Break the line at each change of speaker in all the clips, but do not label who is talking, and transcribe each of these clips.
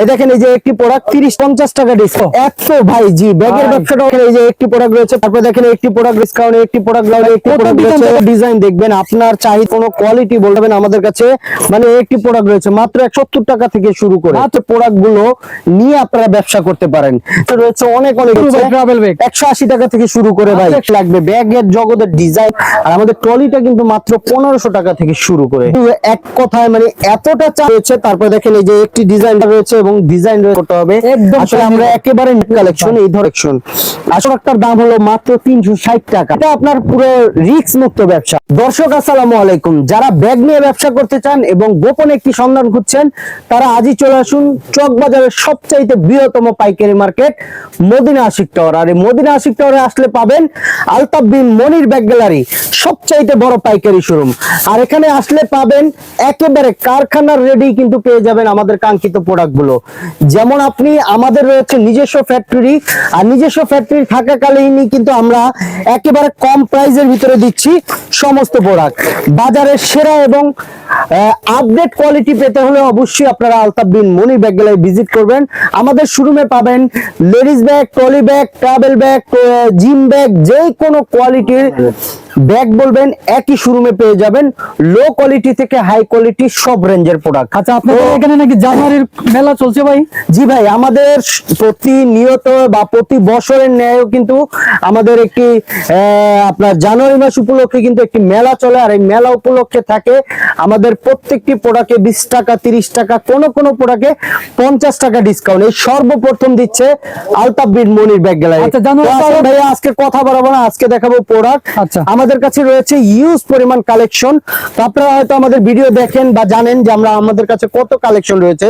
এই দেখেন এই যে একটি প্রোডাক্ট তিরিশ পঞ্চাশ টাকা ডিসকাউন্ট এত ভাই জি ব্যাগের ব্যবসাটা এই যে একটি প্রোডাক্ট রয়েছে। তারপর দেখেন একটি প্রোডাক্ট ডিসকাউন্ট একটি প্রোডাক্ট একটি প্রোডাক্ট রয়েছে। ডিজাইন দেখবেন আপনার কোনো কোয়ালিটি বলবেন আমাদের কাছে। মানে একটি প্রোডাক্ট রয়েছে মাত্র একসত্তর টাকা থেকে শুরু করে। মাত্র। প্রোডাক্টগুলো নিয়ে আপনারা ব্যবসা করতে পারেন। রয়েছে অনেক অনেক
travel bag।
একশো আশি টাকা থেকে শুরু করে ভাই। লাগবে ব্যাগের জগতের ডিজাইন আর আমাদের ট্রলিটা কিন্তু মাত্র পনেরোশো টাকা থেকে শুরু করে। এক কথায় মানে এতটা চা রয়েছে। তারপর দেখেন এই যে একটি ডিজাইন রয়েছে এবং ডিজাইন করতে হবে। আসলে আমরা একেবারে কালেকশন এই কালেকশন আসলে একটার দাম হলো মাত্র তিনশো ষাট টাকা। এটা আপনার পুরো রিক্স মুক্ত ব্যবসা। দর্শক আসসালামু আলাইকুম। যারা ব্যাগ নিয়ে ব্যবসা করতে চান এবং গোপনে একটি সন্ধান খুঁজছেন তারা আজই চলে আসুন চক বাজারের সবচাইতে বৃহত্তম পাইকারি মার্কেট মদিনা আশিক টাওয়ার। আর এই মদিনা আশিক টাওয়ারে আসলে পাবেন আলতাফ বিন মনির ব্যাগ গ্যালারি সবচাইতে বড় পাইকারি শোরুম। আর এখানে আসলে পাবেন একেবারে কারখানার রেডি কিন্তু পেয়ে যাবেন আমাদের কাঙ্ক্ষিত প্রোডাক্টগুলো। যেমন আপনি আমাদের রয়েছে নিজস্ব ফ্যাক্টরি আর নিজস্ব ফ্যাক্টরি থাকাকালীনই কিন্তু আমরা একেবারে কম প্রাইজের ভিতরে দিচ্ছি সমস্ত প্রোডাক্ট বাজারের সেরা এবং আপডেট কোয়ালিটি পেতে হলে অবশ্যই আপনারা Altaf Bin Moni bag gallery visit করবেন। আমাদের শোরুমে পাবেন ladies bag trolley bag travel bag gym bag যে কোনো কোয়ালিটির ব্যাগ বলবেন একই শোরুমে পেয়ে যাবেন। লো কোয়ালিটি থেকে হাই কোয়ালিটি সব রেঞ্জের প্রোডাক্ট
আচ্ছা আপনাদের এখানে নাকি জানুয়ারির মেলা চলছে ভাই?
জি ভাই আমাদের প্রতিনিয়ত বা প্রতি বছরের ন্যায় কিন্তু আমাদের একটি আপনার জানুয়ারি মাস উপলক্ষে কিন্তু একটি মেলা চলে। আর এই মেলা উপলক্ষে থাকে আমাদের প্রত্যেকটি প্রোডাক্টে বিশ টাকা তিরিশ টাকা কোন কোন প্রোডাক্টে পঞ্চাশ টাকা ডিসকাউন্ট এই সর্বপ্রথম দিচ্ছে আলতাফ বিন মনির ব্যাগ গ্যালারি।
আচ্ছা,
ভাইয়া আজকে কথা বাড়াবো না আজকে দেখাবো প্রোডাক্ট
আচ্ছা।
আমাদের কাছে রয়েছে ইউজ পরিমাণ কালেকশন তো আপনারা হয়তো আমাদের ভিডিও দেখেন বা জানেন যে আমরা আমাদের কাছে কত কালেকশন রয়েছে।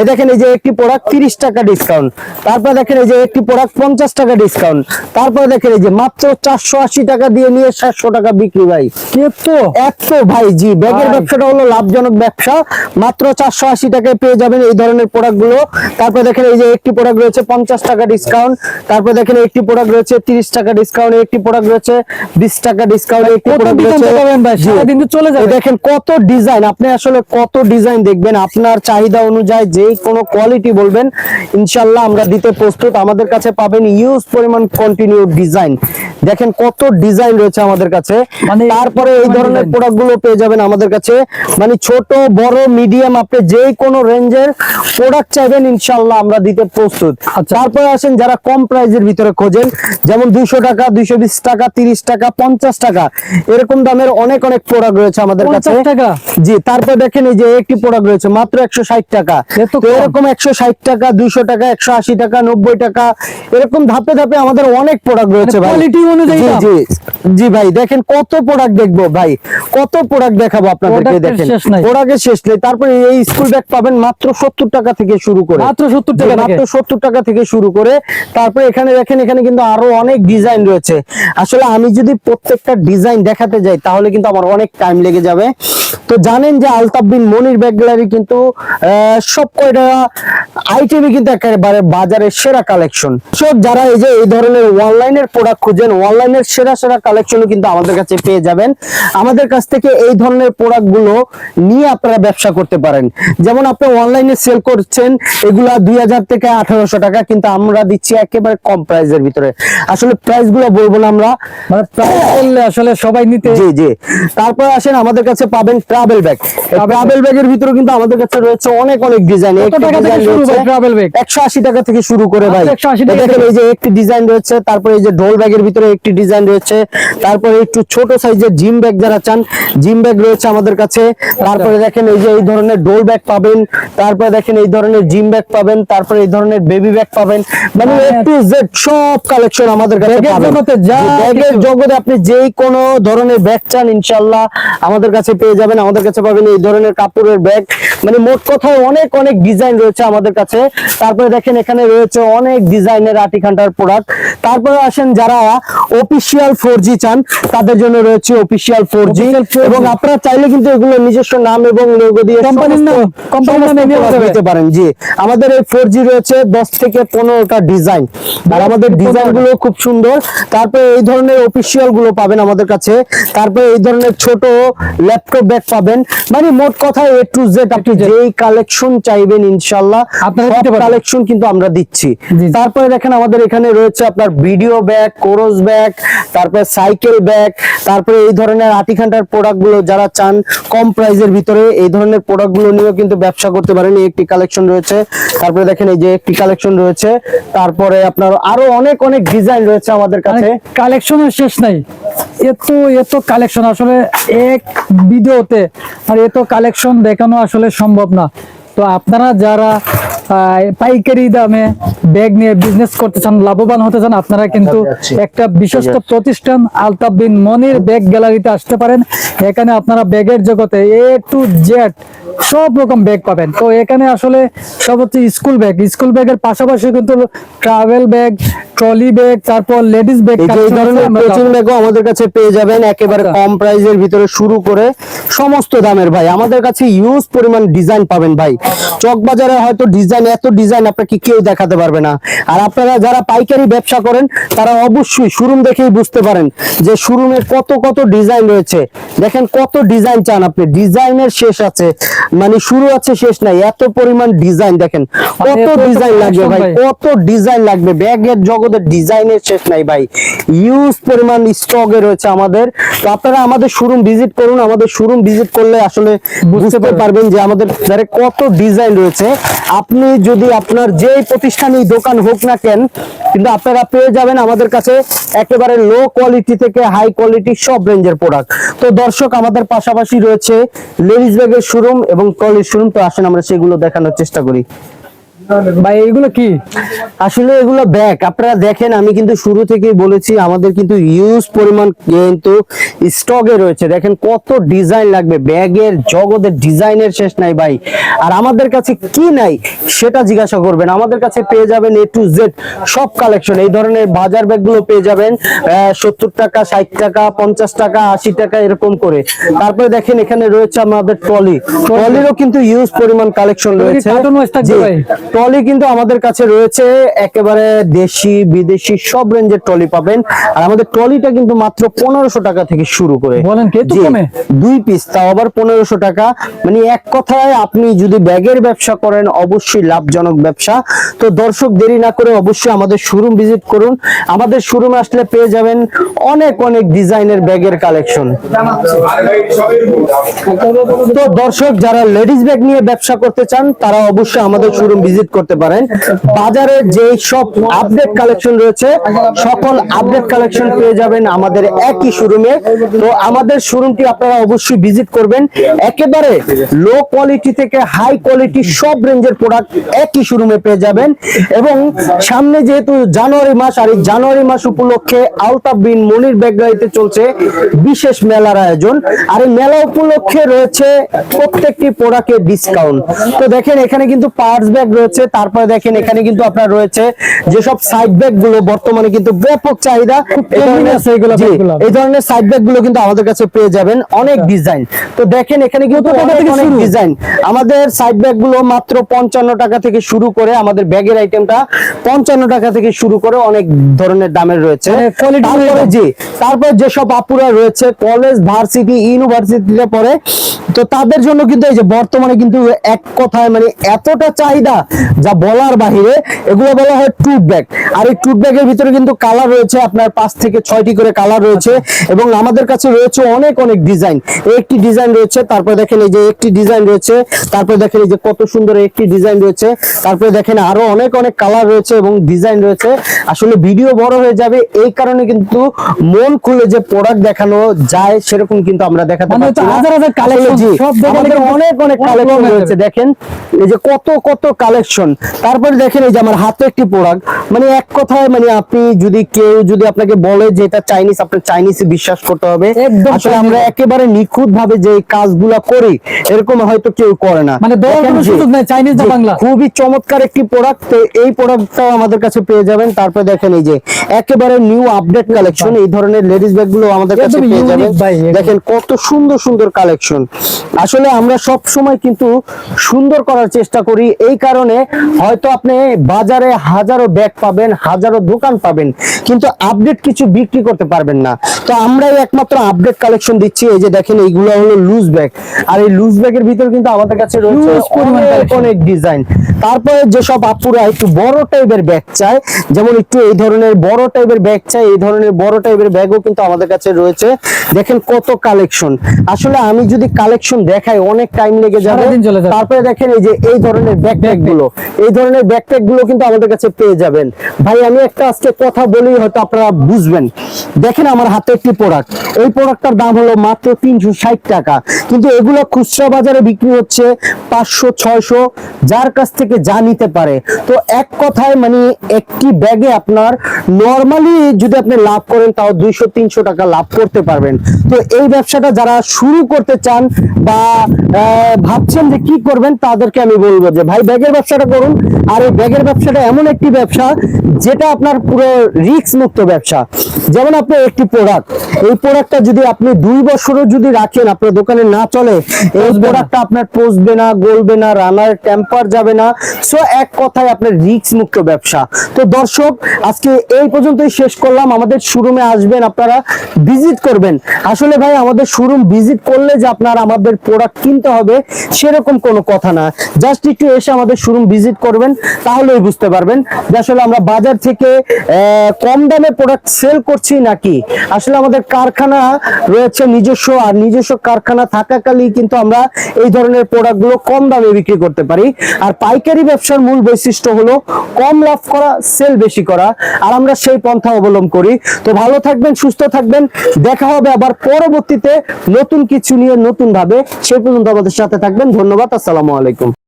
এই দেখেন এই যে একটি প্রোডাক্ট তিরিশ টাকা ডিসকাউন্ট তারপর দেখেন এই যে একটি প্রোডাক্ট পঞ্চাশ টাকা ডিসকাউন্ট তারপর দেখেন এই যে মাত্র চারশো আশি টাকা দিয়ে নিয়ে সাতশো টাকা বিক্রি ভাই।
এত?
এত ভাই জি ব্যাগের ব্যবসাটা হলো লাভজনক ব্যবসা। মাত্র চারশো আশি টাকায় পেয়ে যাবেন এই ধরনের প্রোডাক্টগুলো। তারপর দেখেন এই যে একটি প্রোডাক্ট রয়েছে পঞ্চাশ টাকা ডিসকাউন্ট তারপর দেখেন একটি প্রোডাক্ট রয়েছে তিরিশ টাকা ডিসকাউন্ট একটি প্রোডাক্ট রয়েছে বিশ টাকা ডিসকাউন্ট একটি প্রোডাক্ট রয়েছে
চলে যাবে।
দেখেন কত ডিজাইন আপনি আসলে কত ডিজাইন দেখবেন। আপনার চাহিদা অনুযায়ী যে কোনো কোয়ালিটি বলবেন ইনশাল্লাহ আমরা দিতে প্রস্তুত আমাদের কাছে পাবেন ইউজ পরিমাণ কন্টিনিউ ডিজাইন দেখেন কত ডিজাইন রয়েছে আমাদের কাছে
মানে
তারপরে এই ধরনের
design।
প্রোডাক্টগুলো পেয়ে যাবেন আমাদের কাছে মানে ছোট বড় মিডিয়াম আপনি যে কোনো রেঞ্জের প্রোডাক্ট চাইবেন ইনশাল্লাহ আমরা দিতে প্রস্তুত
আচ্ছা।
তারপরে আসেন যারা কম প্রাইজের ভিতরে খোঁজেন যেমন দুইশো টাকা দুইশো বিশ টাকা তিরিশ টাকা পঞ্চাশ টাকা এরকম দামের অনেক অনেক প্রোডাক্ট রয়েছে আমাদের কাছে
50
জি তারপর দেখেন এই যে একটি প্রোডাক্ট রয়েছে মাত্র একশো ষাট টাকা? এরকম একশো ষাট টাকা দুইশো টাকা একশো আশি টাকা নব্বই টাকা এরকম ধাপে ধাপে আমাদের অনেক প্রোডাক্ট রয়েছে ভাই।
quality অনুযায়ী
জি, জি ভাই দেখেন কত প্রোডাক্ট দেখব ভাই কত প্রোডাক্ট দেখাবো আপনাদেরকে দেখেন। প্রোডাক্টের শেষ নেই। তারপরে এই স্কুল ব্যাগ পাবেন মাত্র সত্তর টাকা থেকে শুরু করে।
মাত্র 70 টাকা
মাত্র সত্তর টাকা থেকে শুরু করে। তারপরে এখানে দেখেন এখানে কিন্তু আরও অনেক ডিজাইন রয়েছে। আসলে আমি যদি প্রত্যেকটা ডিজাইন দেখাতে যাই তাহলে কিন্তু আমার অনেক টাইম লেগে যাবে। তো জানেন যে আলতাফ বিন মনির ব্যাগ গ্যালারি কিন্তু আহ, সব কয়টা আইটেমই কিন্তু একেবারে বাজারের সেরা কালেকশন সব যারা এই যে এই ধরনের অনলাইনের প্রোডাক্ট খুঁজেন অনলাইনের সেরা সেরা কালেকশনও কিন্তু আমাদের কাছে পেয়ে যাবেন। আমাদের কাছ থেকে এই ধরনের প্রোডাক্টগুলো নিয়ে আপনারা ব্যবসা করতে পারেন। যেমন আপনি অনলাইনে সেল করছেন এগুলা দুই হাজার থেকে আঠারোশো টাকা কিন্তু আমরা দিচ্ছি একেবারে কম প্রাইসের ভিতরে। আসলে প্রাইসগুলো বলব না আমরা।
মানে আসলে সবাই নিতে
জি জি। তারপর আসেন আমাদের কাছে পাবেন ট্রাভেল ব্যাগ ট্রাভেল ব্যাগের ভিতরে কিন্তু আমাদের কাছে রয়েছে অনেক অনেক ডিজাইন একশো আশি টাকা থেকে শুরু করে ভাই।
মাত্র 180 টাকা
এই দেখেন এই যে একটি ডিজাইন রয়েছে তারপরে এই যে ঢোল ব্যাগের ভিতরে একটি ডিজাইন রয়েছে তারপরে একটু ছোট সাইজের জিম ব্যাগ যারা চান জিম ব্যাগ রয়েছে আমাদের কাছে। তারপরে দেখেন এই যে এই ধরনের ডোল ব্যাগ পাবেন তারপরে দেখেন এই ধরনের জিম ব্যাগ পাবেন তারপরে এই ধরনের বেবি ব্যাগ পাবেন। মানে
মানে
এ টু জেড সব কালেকশন আমাদের কাছে
ব্যাগের
পাবেন।
জগতে
ব্যাগের জগতে আপনি যেই কোনো ধরনের ব্যাগ চান ইনশাল্লাহ আমাদের কাছে পেয়ে যাবেন। আমাদের কাছে পাবেন এই ধরনের কাপড়ের ব্যাগ মানে মোট কথায় অনেক অনেক ডিজাইন রয়েছে আমাদের কাছে। তারপরে দেখেন এখানে রয়েছে অনেক ডিজাইনের আটি খান্ডার প্রোডাক্ট। তারপরে আসেন যারা অফিসিয়াল ফোর জি চান তাদের জন্য রয়েছে official four G
Official 4G
এবং আপনারা চাইলে কিন্তু এগুলো নিজস্ব নাম এবং লোগো দিয়ে সমস্ত-
নাম,
সমস্ত
নামে।
নিতে পারেন জি। আমাদের এই ফোর রয়েছে দশ থেকে পনেরোটা ডিজাইন আর আমাদের ডিজাইনগুলো খুব সুন্দর। তারপরে এই ধরনের অফিসিয়ালগুলো পাবেন আমাদের কাছে। তারপরে এই ধরনের ছোট ল্যাপটপ ব্যাগ পাবেন। মানে মোট কথা এ টু জেড আপনি যেই কালেকশন চাই চাইবেন ইনশাল্লাহ। কালেকশন কিন্তু আমরা দিচ্ছি। তারপরে দেখেন আমাদের এখানে রয়েছে আপনার ভিডিও ব্যাগ কোরস ব্যাগ তারপরে সাইকেল ব্যাগ তারপরে এই ধরনের আটিখান্টার প্রোডাক্টগুলো যারা চান কম প্রাইজের ভিতরে এই ধরনের প্রোডাক্টগুলো নিয়েও কিন্তু ব্যবসা করতে পারেন। এই একটি কালেকশন রয়েছে। তারপরে দেখেন এই যে একটি কালেকশন রয়েছে। তারপরে আপনার আরও অনেক অনেক ডিজাইন রয়েছে আমাদের কাছে।
কালেকশনের শেষ নাই। এত এত কালেকশন আসলে এক ভিডিওতে আর এত কালেকশন দেখানো আসলে সম্ভব না। তো আপনারা যারা আহ, পাইকারি দামে ব্যাগ নিয়ে বিজনেস করতে চান লাভবান হতে চান আপনারা কিন্তু একটা বিশ্বস্ত প্রতিষ্ঠান আলতাফ বিন মনির ব্যাগ গ্যালারিতে আসতে পারেন। এখানে আপনারা ব্যাগের জগতে এ টু জেড সব রকম ব্যাগ পাবেন। তো এখানে আসলে সব হচ্ছে স্কুল ব্যাগ স্কুল ব্যাগের পাশাপাশি কিন্তু ট্রাভেল ব্যাগ ট্রলি ব্যাগ তারপর লেডিস ব্যাগ
এই ধরনের প্রচুর ব্যাগও আমাদের কাছে পেয়ে যাবেন। একেবারে
আচ্ছা।
কম প্রাইজের ভিতরে শুরু করে সমস্ত দামের ভাই। আমাদের কাছে ইউজ পরিমাণ ডিজাইন পাবেন ভাই। চক বাজারে হয়তো ডিজাইন এত ডিজাইন আপনাকে কেউ দেখাতে পারবে না। আর আপনারা যারা পাইকারি ব্যবসা করেন তারা অবশ্যই শোরুম দেখেই বুঝতে পারেন যে শোরুমের কত কত ডিজাইন রয়েছে। দেখেন কত ডিজাইন চান আপনি। ডিজাইনের শেষ আছে মানে শুরু আছে শেষ নাই। এত পরিমাণ ডিজাইন দেখেন। কত ডিজাইন লাগবে ভাই। কত ডিজাইন লাগবে। ব্যাগের জগতের ডিজাইনের শেষ নাই ভাই। ইউজ পরিমাণ স্টকে রয়েছে আমাদের। তো আপনারা আমাদের শোরুম ভিজিট করুন। আমাদের শোরুম ভিজিট করলে আসলে বুঝতে
পারবেন।
পারবেন যে আমাদের কত ডিজাইন রয়েছে। আপনি যদি আপনার যেই প্রতিষ্ঠানে দোকান হোক না কেন, কিন্তু আপনারা পেয়ে যাবেন আমাদের কাছে একেবারে লো কোয়ালিটি থেকে হাই কোয়ালিটি সব রেঞ্জের প্রোডাক্ট তো দর্শক, আমাদের পাশাপাশি রয়েছে লেডিস ব্যাগের শোরুম এবং টয়লেট শোরুম তো আসেন আমরা সেগুলো দেখানোর চেষ্টা করি।
ভাই এগুলো কি?
আসলে এগুলো ব্যাগ। আপনারা দেখেন আমি কিন্তু শুরু থেকেই বলেছি আমাদের কিন্তু ইউজ পরিমাণ কিন্তু স্টকে রয়েছে। দেখেন কত ডিজাইন লাগবে। ব্যাগের জগতের ডিজাইনের শেষ নাই ভাই। আর আমাদের কাছে কি নাই সেটা জিজ্ঞাসা করবেন। আমাদের কাছে পেয়ে যাবেন এ টু জেড সব কালেকশন এই ধরনের বাজার ব্যাগগুলো পেয়ে যাবেন সত্তর টাকা ষাট টাকা পঞ্চাশ টাকা আশি টাকা এরকম করে। তারপরে দেখেন এখানে রয়েছে আমাদের ট্রলি। ট্রলিরও কিন্তু ইউজ পরিমাণ কালেকশন রয়েছে। ট্রলি কিন্তু আমাদের কাছে রয়েছে। একেবারে দেশি বিদেশি সব রেঞ্জের ট্রলি পাবেন। আর আমাদের ট্রলিটা কিন্তু মাত্র পনেরোশো টাকা থেকে শুরু করে।
বলেন?
দুই পিস তাও আবার পনেরোশো টাকা। মানে এক কথায় আপনি যদি ব্যাগের ব্যবসা করেন অবশ্যই লাভজনক ব্যবসা। তো দর্শক দেরি না করে অবশ্যই আমাদের শোরুম ভিজিট করুন। আমাদের শোরুমে আসলে পেয়ে যাবেন অনেক অনেক ডিজাইনের ব্যাগের কালেকশন তো দর্শক যারা লেডিস ব্যাগ নিয়ে ব্যবসা করতে চান তারা অবশ্যই আমাদের শোরুম ভিজিট করতে পারেন। বাজারে যে সব আপডেট কালেকশন রয়েছে, সকল আপডেট কালেকশন পেয়ে যাবেন আমাদের একই শোরুমে তো আমাদের শোরুমটি আপনারা অবশ্যই ভিজিট করবেন। একেবারে লো কোয়ালিটি থেকে হাই কোয়ালিটি সব রেঞ্জের প্রোডাক্ট একই শোরুমে পেয়ে যাবেন। এবং সামনে যেহেতু জানুয়ারি মাস, আর এই জানুয়ারি মাস উপলক্ষে আলতাফ বিন মনির ব্যাগ চলছে বিশেষ মেলার আয়োজন। আর এই মেলা উপলক্ষে রয়েছে প্রত্যেকটি প্রোডাক্টের ডিসকাউন্ট তো দেখেন, এখানে কিন্তু পার্স ব্যাগ রয়েছে তারপরে দেখেন এখানে কিন্তু আপনার রয়েছে যেসব সাইড ব্যাগগুলো বর্তমানে কিন্তু ব্যাপক চাহিদা। এই ধরনের- সাইড ব্যাগগুলো। কিন্তু আমাদের কাছে পেয়ে যাবেন। অনেক ডিজাইন তো দেখেন এখানে কিন্তু অনেক? ডিজাইন আমাদের সাইড ব্যাগগুলো মাত্র পঞ্চান্ন টাকা থেকে শুরু করে আমাদের ব্যাগের আইটেমটা পঞ্চান্ন টাকা থেকে শুরু করে অনেক ধরনের দামের রয়েছে।
মানে
তারপরে
অনুযায়ী।
জি তারপর যেসব আপুরা রয়েছে কলেজ ভার্সিটি ইউনিভার্সিটিতে পড়ে তো তাদের জন্য কিন্তু এই যে বর্তমানে কিন্তু এক কথায় মানে এতটা চাহিদা যা বলার বাহিরে এগুলো বলা হয় টুট ব্যাগ আর এই টুট ব্যাগের ভিতরে কিন্তু কালার রয়েছে আপনার পাঁচ থেকে ছয়টি করে কালার রয়েছে এবং আমাদের কাছে রয়েছে অনেক অনেক ডিজাইন একটি ডিজাইন রয়েছে তারপর দেখেন এই যে একটি ডিজাইন রয়েছে তারপর দেখেন এই যে কত সুন্দর একটি ডিজাইন রয়েছে তারপরে দেখেন আরও অনেক অনেক কালার রয়েছে এবং ডিজাইন রয়েছে। আসলে ভিডিও বড় হয়ে যাবে এই কারণে কিন্তু মন খুলে যে প্রোডাক্ট দেখানো যায় সেরকম কিন্তু আমরা দেখাতে
মানে
পারছি
হাজার
অনেক অনেক কালেকশন রয়েছে। দেখেন এই যে কত কত কালেকশন তারপরে দেখেন এই যে আমার হাতে একটি প্রোডাক্ট মানে এক কথায় মানে আপনি যদি কেউ যদি আপনাকে বলে যে এটা চাইনিজ আপনার চাইনিজ বিশ্বাস করতে হবে। আসলে আমরা একেবারে নিখুঁত ভাবে যে কাজগুলা করি এরকম হয়তো কেউ করে না।
মানে না বাংলা।
খুবই চমৎকার একটি প্রোডাক্ট তো এই প্রোডাক্টটাও আমাদের কাছে পেয়ে যাবেন। তারপরে দেখেন এই যে একেবারে নিউ আপডেট কালেকশন এই ধরনের লেডিস ব্যাগগুলো আমাদের কাছে পেয়ে যাবেন। দেখেন কত সুন্দর সুন্দর কালেকশন আসলে আমরা সব সময় কিন্তু সুন্দর করার চেষ্টা করি এই কারণে হয়তো আপনি বাজারে হাজারো ব্যাগ পাবেন হাজারো দোকান পাবেন কিন্তু আপডেট কিছু বিক্রি করতে পারবেন না। তো আমরাই একমাত্র আপডেট কালেকশন দিচ্ছি। এই যে দেখেন এইগুলো হলো লুজ ব্যাগ আর এই লুজ ব্যাগের ভিতর কিন্তু আমাদের কাছে রয়েছে অনেক ডিজাইন তারপরে যেসব আপুরা একটু বড় টাইপের ব্যাগ চায় যেমন একটু এই ধরনের বড় টাইপের ব্যাগ চায় এই ধরনের বড় টাইপের ব্যাগও কিন্তু আমাদের কাছে রয়েছে। দেখেন কত কালেকশন আসলে আমি যদি কালেকশন দেখাই অনেক টাইম লেগে যাবে। তারপরে দেখেন এই যে এই ধরনের ব্যাগগুলো। এই ধরনের ব্যাকপ্যাকগুলো কিন্তু আমাদের কাছে পেয়ে যাবেন। ভাই, আমি একটা আজকে কথা বলি হয়তো আপনারা বুঝবেন। দেখেন আমার হাতে একটি প্রোডাক্ট এই প্রোডাক্টটার দাম হলো মাত্র তিনশো ষাট টাকা। কিন্তু এগুলো খুচরা বাজারে বিক্রি হচ্ছে পাঁচশো, ছয়শো, যার কাছ থেকে যা নিতে পারে। তো এক কথায় মানে একটি ব্যাগে আপনার নর্মালি যদি আপনি লাভ করেন, তাও দুইশো, তিনশো টাকা লাভ করতে পারবেন। তো এই ব্যবসাটা যারা শুরু করতে চান বা ভাবছেন যে কি করবেন, তাদেরকে আমি বলব যে, ভাই ব্যাগের ব্যবসাটা করুন, আর এই ব্যাগের ব্যবসাটা এমন একটি ব্যবসা যেটা আপনার পুরো রিস্ক মুক্ত ব্যবসা। যেমন আপনার একটি প্রোডাক্ট এই প্রোডাক্টটা যদি আপনি দুই বছরও যদি রাখেন আপনার দোকানে না চলে এই প্রোডাক্টটা আপনার পচবে না গলবে না রানার টেম্পার যাবে না। সো এক কথায় আপনার রিস্ক মুক্ত ব্যবসা। তো দর্শক আজকে এই পর্যন্তই শেষ করলাম। আমাদের শোরুমে আসবেন আপনারা ভিজিট করবেন। আসলে ভাই আমাদের শোরুম ভিজিট করলে যে আপনার আমাদের প্রোডাক্ট কিনতে হবে সেরকম কোনো কথা না। জাস্ট একটু এসে আমাদের শোরুম ভিজিট করবেন তাহলেই বুঝতে পারবেন। যে আসলে আমরা বাজার থেকে আহ, কম দামে প্রোডাক্ট সেল করছি নাকি? আসলে আমাদের কারখানা রয়েছে নিজস্ব আর নিজস্ব কারখানা থাকাকালীন কিন্তু আমরা এই ধরনের প্রোডাক্টগুলো কম দামে বিক্রি করতে পারি। আর পাইকারি ব্যবসার মূল বৈশিষ্ট্য হলো কম লাভ করা সেল বেশি করা। আর আমরা সেই পন্থা অবলম্বন করি। তো ভালো থাকবেন, সুস্থ থাকবেন। দেখা হবে আবার পরবর্তীতে নতুন কিছু নিয়ে নতুন ভাবে সেই পর্যন্ত আমাদের সাথে থাকবেন। ধন্যবাদ, আসসালামু আলাইকুম।